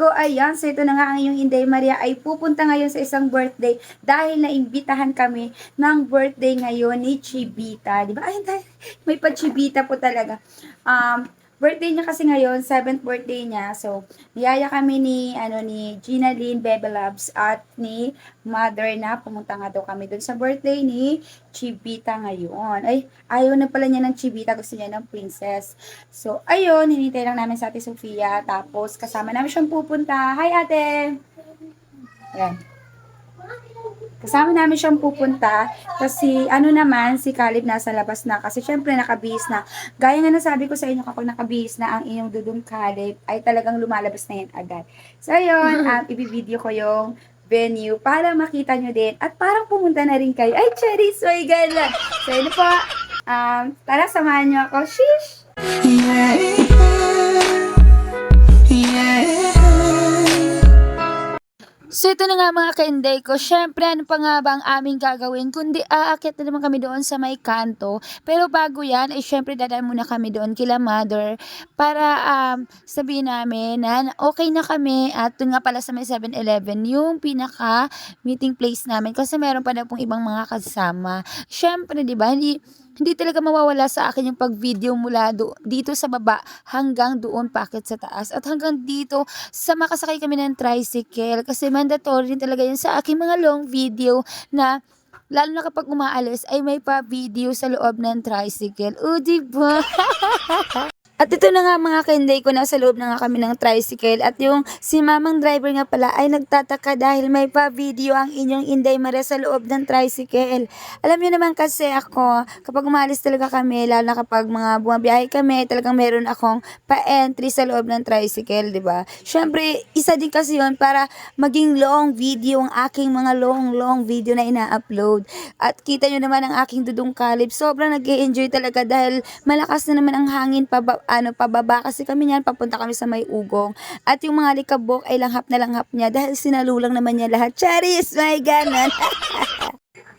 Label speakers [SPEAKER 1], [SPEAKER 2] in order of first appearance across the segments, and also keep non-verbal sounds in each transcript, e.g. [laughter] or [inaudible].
[SPEAKER 1] ko, ayan, so ito na nga ang iyong Inday Maria ay pupunta ngayon sa isang birthday dahil naimbitahan kami ng birthday ngayon ni Chibita. Di ba? Ay, may pa-Chibita po talaga. Um, birthday niya kasi ngayon, 7th birthday niya. So, niyaya kami ni, ano, ni Gina Lynn Bebe Labs at ni Mother na pumunta nga daw kami dun sa birthday ni Chibita ngayon. Ay, ayaw na pala niya ng Chibita, gusto niya ng princess. So, ayun, hinintay lang namin sa ate Sofia. Tapos, kasama namin siyang pupunta. Hi, ate! Ayan. Kasama namin siyang pupunta kasi ano naman, si Caleb nasa labas na kasi syempre nakabihis na. Gaya nga nasabi ko sa inyo kapag nakabihis na ang inyong dudong Caleb ay talagang lumalabas na yan agad. So ayun, um, ibibideo ko yung venue para makita nyo din at parang pumunta na rin kayo. Ay, Cherry, so gala. So yun po, um, tara samahan nyo ako. Shish! So ito na nga mga kainday ko, syempre ano pa nga ba ang aming gagawin kundi aakyat na naman kami doon sa may kanto. Pero bago yan, ay syempre dadaan muna kami doon kila mother para um, sabihin namin na okay na kami at doon nga pala sa may 7-Eleven yung pinaka meeting place namin kasi meron pa na pong ibang mga kasama. Syempre, di ba, hindi, hindi talaga mawawala sa akin yung pag-video mula do, dito sa baba hanggang doon pakit sa taas at hanggang dito sa makasakay kami ng tricycle kasi mandatory din talaga yun sa aking mga long video na lalo na kapag umaalis ay may pa video sa loob ng tricycle. O, diba? [laughs] At ito na nga mga kainday ko, nasa loob na nga kami ng tricycle at yung si mamang driver nga pala ay nagtataka dahil may pa video ang inyong Inday Maria sa loob ng tricycle. Alam niyo naman kasi ako, kapag umalis talaga kami, lalo na kapag mga bumabiyahe kami, talagang meron akong pa-entry sa loob ng tricycle, di ba? Syempre, isa din kasi yun para maging long video ang aking mga long, long video na ina-upload. At kita nyo naman ang aking dudong kalib. Sobrang nag enjoy talaga dahil malakas na naman ang hangin paba, ano, pababa kasi kami niyan, papunta kami sa may ugong. At yung mga likabok ay langhap na langhap niya dahil sinalulang naman niya lahat. Charis, my ganon. [laughs]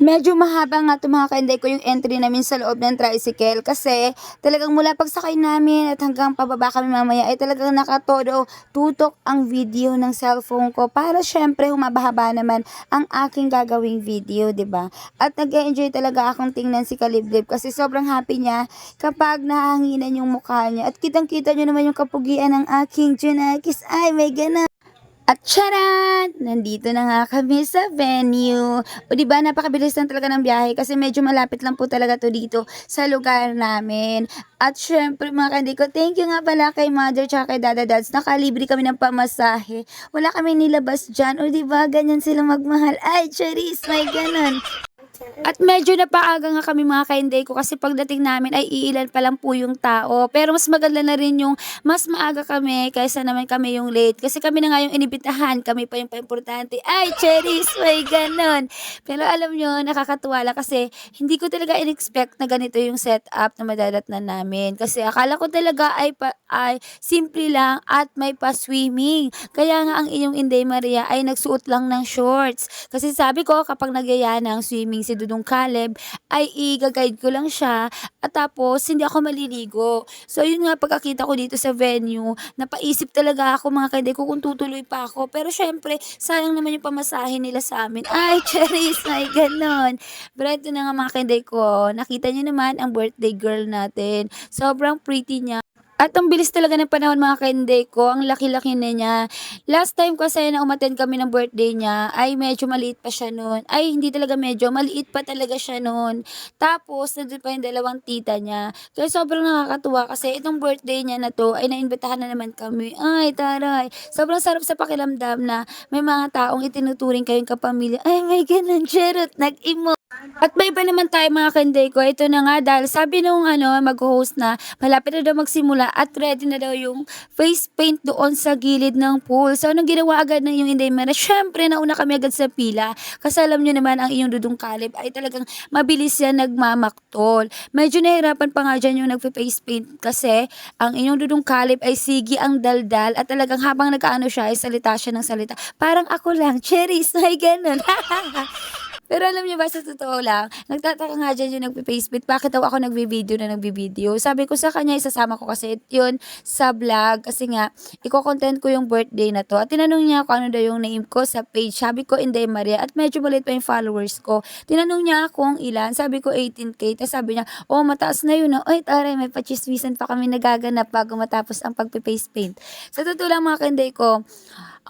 [SPEAKER 1] Medyo mahaba nga ito mga kainday ko yung entry namin sa loob ng tricycle kasi talagang mula pagsakay namin at hanggang pababa kami mamaya ay talagang nakatodo tutok ang video ng cellphone ko para syempre humabahaba naman ang aking gagawing video, ba? At nag-enjoy talaga akong tingnan si Kaliblib kasi sobrang happy niya kapag nahanginan yung mukha niya at kitang-kita niyo naman yung kapugian ng aking Junakis. Ay, may ganun. At charan! Nandito na nga kami sa venue. O di ba napakabilis lang talaga ng biyahe kasi medyo malapit lang po talaga to dito sa lugar namin. At syempre mga kandi ko, thank you nga pala kay Mother tsaka kay Dada Dads. Nakalibre kami ng pamasahe. Wala kami nilabas dyan. O di ba ganyan sila magmahal. Ay, Charis, may ganon. At medyo napaaga nga kami mga kainday ko kasi pagdating namin ay iilan pa lang po yung tao. Pero mas maganda na rin yung mas maaga kami kaysa naman kami yung late. Kasi kami na nga yung inibitahan, kami pa yung pa-importante. Ay, Cheris, may ganon. Pero alam nyo, nakakatuwa lang kasi hindi ko talaga in-expect na ganito yung setup na madadat na namin. Kasi akala ko talaga ay, pa, ay simple lang at may pa-swimming. Kaya nga ang inyong Inday Maria ay nagsuot lang ng shorts. Kasi sabi ko kapag nagyaya ng swimming si Dudong Caleb ay i-guide ko lang siya at tapos hindi ako maliligo. So yun nga pagkakita ko dito sa venue, napaisip talaga ako mga kaiday ko kung tutuloy pa ako. Pero syempre, sayang naman yung pamasahe nila sa amin. [laughs] Ay, Cherise, may ganon. Pero ito na nga mga kaiday ko, nakita niyo naman ang birthday girl natin. Sobrang pretty niya. At ang bilis talaga ng panahon mga kainday ko, ang laki-laki na niya. Last time kasi na umattend kami ng birthday niya, ay medyo maliit pa siya noon. Ay hindi talaga medyo, maliit pa talaga siya noon. Tapos, nandun pa yung dalawang tita niya. Kaya sobrang nakakatuwa kasi itong birthday niya na to, ay naimbitahan na naman kami. Ay, taray. Sobrang sarap sa pakiramdam na may mga taong itinuturing kayong kapamilya. Ay, may ganun, charot, nag-imo. At may iba naman tayo mga kanday ko. Ito na nga dahil sabi nung ano, mag-host na malapit na daw magsimula at ready na daw yung face paint doon sa gilid ng pool. So anong ginawa agad ng yung Inday Mara? Syempre nauna kami agad sa pila. Kasi alam nyo naman ang iyong dudong kalib ay talagang mabilis yan nagmamaktol. Medyo nahirapan pa nga dyan yung nagpe-face paint kasi ang inyong dudong kalib ay sige ang daldal at talagang habang nagkaano siya ay salita siya ng salita. Parang ako lang, cherries, ay ganun. [laughs] Pero alam niyo ba sa totoo lang, nagtataka nga diyan yung nagpe-facebit, bakit daw ako nagvi-video na nagvi-video. Sabi ko sa kanya isasama ko kasi yun sa vlog kasi nga iko-content ko yung birthday na to. At tinanong niya kung ano daw yung name ko sa page. Sabi ko Inday Maria at medyo maliit pa yung followers ko. Tinanong niya kung ilan. Sabi ko 18k. Tapos sabi niya, oh mataas na yun. ah." Oy, taray, may pachismisan pa kami nagaganap bago matapos ang pagpe-face paint. Sa totoo lang mga kanday ko,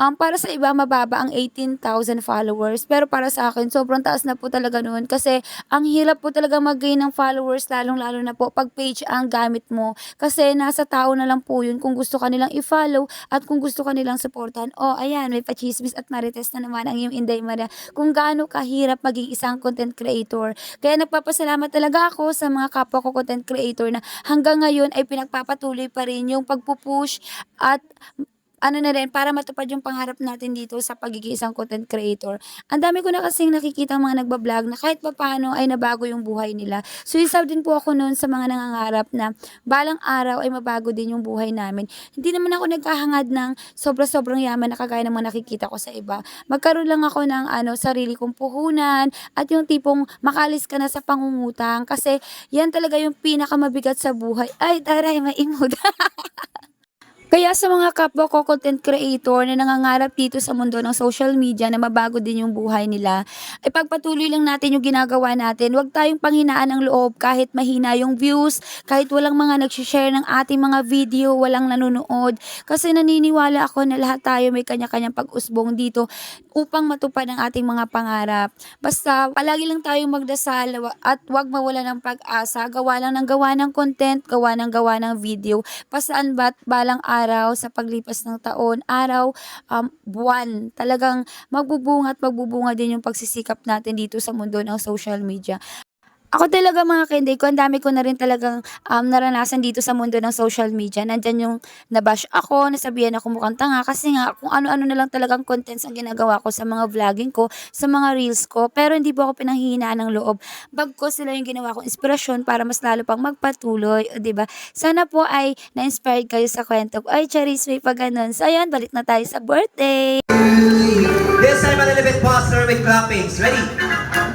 [SPEAKER 1] Um, para sa iba mababa ang 18,000 followers pero para sa akin sobrang taas na po talaga noon kasi ang hirap po talaga mag-gain ng followers lalong-lalo na po pag page ang gamit mo kasi nasa tao na lang po yun kung gusto ka nilang i-follow at kung gusto ka nilang supportan. Oh, ayan, may pachismis at marites na naman ang iyong Inday Maria kung gaano kahirap maging isang content creator. Kaya nagpapasalamat talaga ako sa mga kapwa ko content creator na hanggang ngayon ay pinagpapatuloy pa rin yung pagpupush at ano na rin, para matupad yung pangarap natin dito sa pagiging isang content creator. Ang dami ko na kasing nakikita mga nagbablog na kahit papaano ay nabago yung buhay nila. So, isa din po ako noon sa mga nangangarap na balang araw ay mabago din yung buhay namin. Hindi naman ako nagkahangad ng sobra-sobrang yaman na kagaya ng mga nakikita ko sa iba. Magkaroon lang ako ng ano, sarili kong puhunan at yung tipong makalis ka na sa pangungutang kasi yan talaga yung pinakamabigat sa buhay. Ay, taray, may imod. [laughs] Kaya sa mga kapwa ko content creator na nangangarap dito sa mundo ng social media na mabago din yung buhay nila, ay pagpatuloy lang natin yung ginagawa natin. Huwag tayong panghinaan ng loob kahit mahina yung views, kahit walang mga nag-share ng ating mga video, walang nanonood. Kasi naniniwala ako na lahat tayo may kanya-kanyang pag-usbong dito upang matupad ang ating mga pangarap. Basta palagi lang tayong magdasal at huwag mawala ng pag-asa. Gawa lang ng gawa ng content, gawa ng gawa ng video. Pasaan ba't balang araw sa paglipas ng taon, araw, um, buwan. Talagang magbubunga at magbubunga din yung pagsisikap natin dito sa mundo ng social media. Ako talaga mga kenday ko, ang dami ko na rin talagang um, naranasan dito sa mundo ng social media. Nandyan yung nabash ako, nasabihan ako mukhang tanga kasi nga kung ano-ano na lang talagang contents ang ginagawa ko sa mga vlogging ko, sa mga reels ko. Pero hindi po ako pinanghihinaan ng loob. Bagko sila yung ginawa kong inspirasyon para mas lalo pang magpatuloy, o ba? Sana po ay na-inspired kayo sa kwento ko. Ay, Charis, may pa ganun. So, ayan, balik na tayo sa birthday.
[SPEAKER 2] This time a little bit faster with clappings. Ready?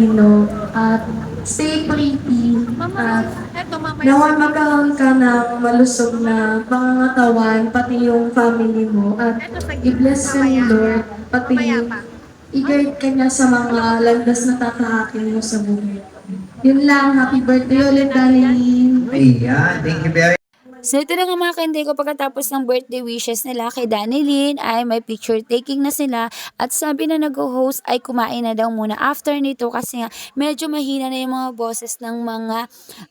[SPEAKER 3] Matalino at stay pretty at nawa magkaroon ka ng malusog na pangangatawan pati yung family mo. At i-bless ka ni Lord pati i-guide ka niya sa mga landas na tatahakin mo sa buhay. Yun lang, happy birthday ulit, Darlene!
[SPEAKER 2] Ayan, thank you very
[SPEAKER 1] So ito na nga mga kainday ko pagkatapos ng birthday wishes nila kay Danilyn ay may picture taking na sila at sabi na nag-host ay kumain na daw muna after nito kasi nga medyo mahina na yung mga boses ng mga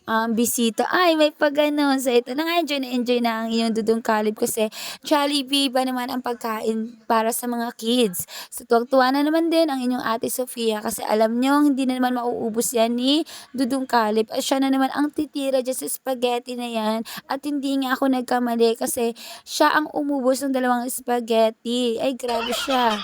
[SPEAKER 1] um, bisita. Ay may pa ganun. So ito na nga enjoy na enjoy na ang inyong dudong kalib kasi Jollibee ba naman ang pagkain para sa mga kids. So tuwag-tuwa na naman din ang inyong ate Sofia kasi alam nyo hindi na naman mauubos yan ni Dudong Kalib. At siya na naman ang titira dyan sa spaghetti na yan at hindi nga ako nagkamali kasi siya ang umubos ng dalawang spaghetti. Ay, grabe siya.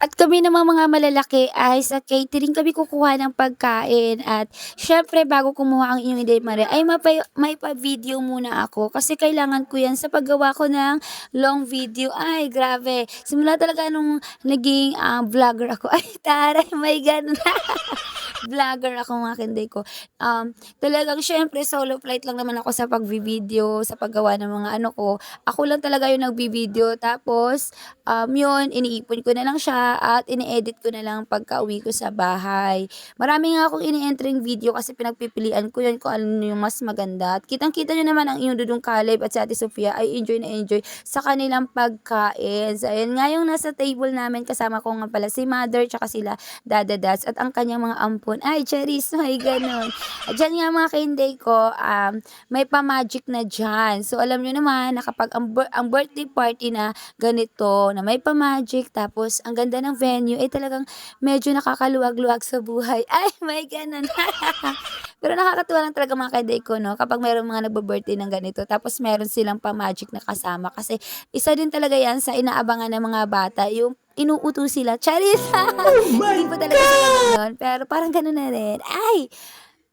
[SPEAKER 1] At kami namang mga malalaki ay sa catering kami kukuha ng pagkain at syempre bago kumuha ang inyong Inday Maria ay mapay, may pa-video muna ako kasi kailangan ko yan sa paggawa ko ng long video. Ay grabe, simula talaga nung naging ah, vlogger ako. [laughs] Ay taray, may ganun. [laughs] vlogger ako mga kinday ko. Um, talagang syempre solo flight lang naman ako sa pagvi-video, sa paggawa ng mga ano ko. Ako lang talaga yung nagbi-video tapos um, yun, iniipon ko na lang siya at ini-edit ko na lang pagka uwi ko sa bahay. Marami nga akong ini-entering video kasi pinagpipilian ko yun kung ano yung mas maganda. At kitang-kita nyo naman ang inyong dudong Caleb at si Ate Sofia ay enjoy na enjoy sa kanilang pagkain. So, ayun nga yung nasa table namin kasama ko nga pala si Mother tsaka sila Dada Dats at ang kanyang mga ampon. Ay, Charis, may ganun. At dyan nga mga kainday ko, um, may pa-magic na dyan. So, alam nyo naman na kapag ang, ang birthday party na ganito, na may pa-magic, tapos ang ganda ng venue, ay talagang medyo nakakaluwag-luwag sa buhay. [laughs] Ay, may ganun. [laughs] Pero nakakatuwa lang talaga mga ka-day ko, no? Kapag mayroong mga nagbo-birthday ng ganito, tapos meron silang pa-magic na kasama. Kasi isa din talaga yan sa inaabangan ng mga bata, yung inuuto sila. Charis! [laughs] Hindi po talaga sila ganun. Pero parang ganun na rin. Ay!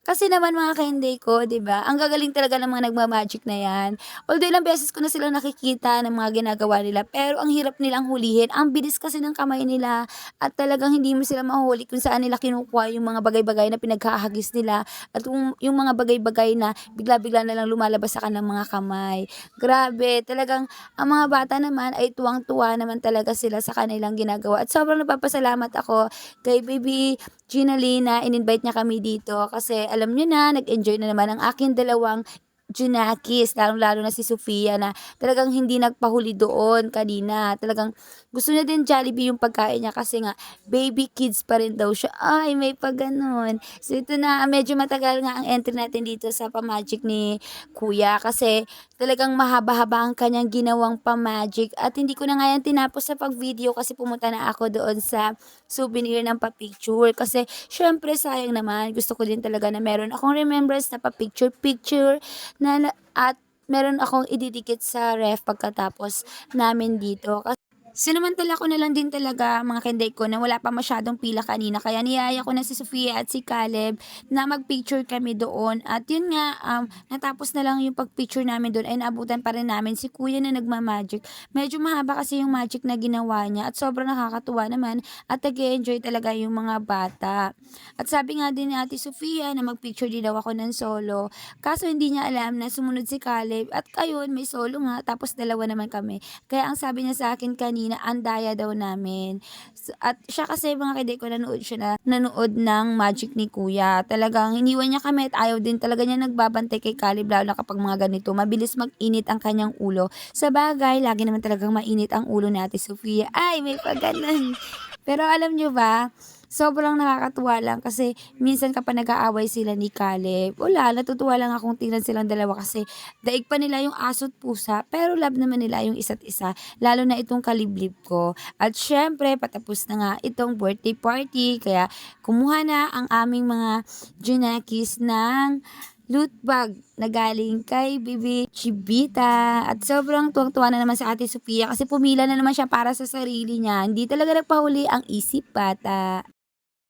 [SPEAKER 1] Kasi naman mga ka-hindi ko, 'di ba? Ang gagaling talaga ng mga nagma-magic na 'yan. Although ilang beses ko na silang nakikita ng mga ginagawa nila, pero ang hirap nilang hulihin. Ang bilis kasi ng kamay nila at talagang hindi mo sila mahuli kung saan nila kinukuha yung mga bagay-bagay na pinaghahagis nila at yung, yung mga bagay-bagay na bigla-bigla na lang lumalabas sa kanilang mga kamay. Grabe, talagang ang mga bata naman ay tuwang-tuwa naman talaga sila sa kanilang ginagawa. At sobrang napapasalamat ako kay baby Gina Lee na in-invite niya kami dito kasi alam niyo na, nag-enjoy na naman ang aking dalawang Junakis, lalong-lalo na si Sofia na talagang hindi nagpahuli doon kanina. Talagang gusto niya din Jollibee yung pagkain niya kasi nga baby kids pa rin daw siya. Ay, may pa. So ito na, medyo matagal nga ang entry natin dito sa pamagic ni Kuya kasi talagang mahaba-haba ang kanyang ginawang pamagic at hindi ko na nga yan tinapos sa pag-video kasi pumunta na ako doon sa souvenir ng pa-picture kasi syempre sayang naman gusto ko din talaga na meron akong remembrance na pa-picture-picture na at meron akong ididikit sa ref pagkatapos namin dito. Sinamantala ko na lang din talaga mga kenday ko na wala pa masyadong pila kanina. Kaya niyaya ko na si Sofia at si Caleb na magpicture kami doon. At yun nga um, natapos na lang yung pagpicture namin doon ay naabutan pa rin namin si kuya na nagmamagic. Medyo mahaba kasi yung magic na ginawa niya at sobrang nakakatuwa naman at nag-enjoy talaga yung mga bata. At sabi nga din ni ate Sofia na magpicture din daw ako ng solo. Kaso hindi niya alam na sumunod si Caleb at ayun may solo nga tapos dalawa naman kami. Kaya ang sabi niya sa akin kanina, ang daya daw namin. At siya kasi mga kaiday ko, nanood siya na, nanood ng Magic ni Kuya. Talagang iniwan niya kami at ayaw din talaga niya nagbabantay kay Caleb, lalo na kapag mga ganito. Mabilis mag-init ang kanyang ulo. Sa bagay, lagi naman talagang mainit ang ulo ni Ate Sofia. Ay, may pagganan. Pero alam niyo ba, sobrang nakakatuwa lang kasi minsan kapag nag-aaway sila ni Caleb, wala, natutuwa lang akong tingnan silang dalawa kasi daig pa nila yung aso't pusa, pero love naman nila yung isa't isa, lalo na itong kaliblib ko. At syempre, patapos na nga itong birthday party, kaya kumuha na ang aming mga Junakis ng loot bag na galing kay Bibi Chibita. At sobrang tuwang-tuwa na naman si Ate Sofia kasi pumila na naman siya para sa sarili niya. Hindi talaga nagpahuli ang isip bata.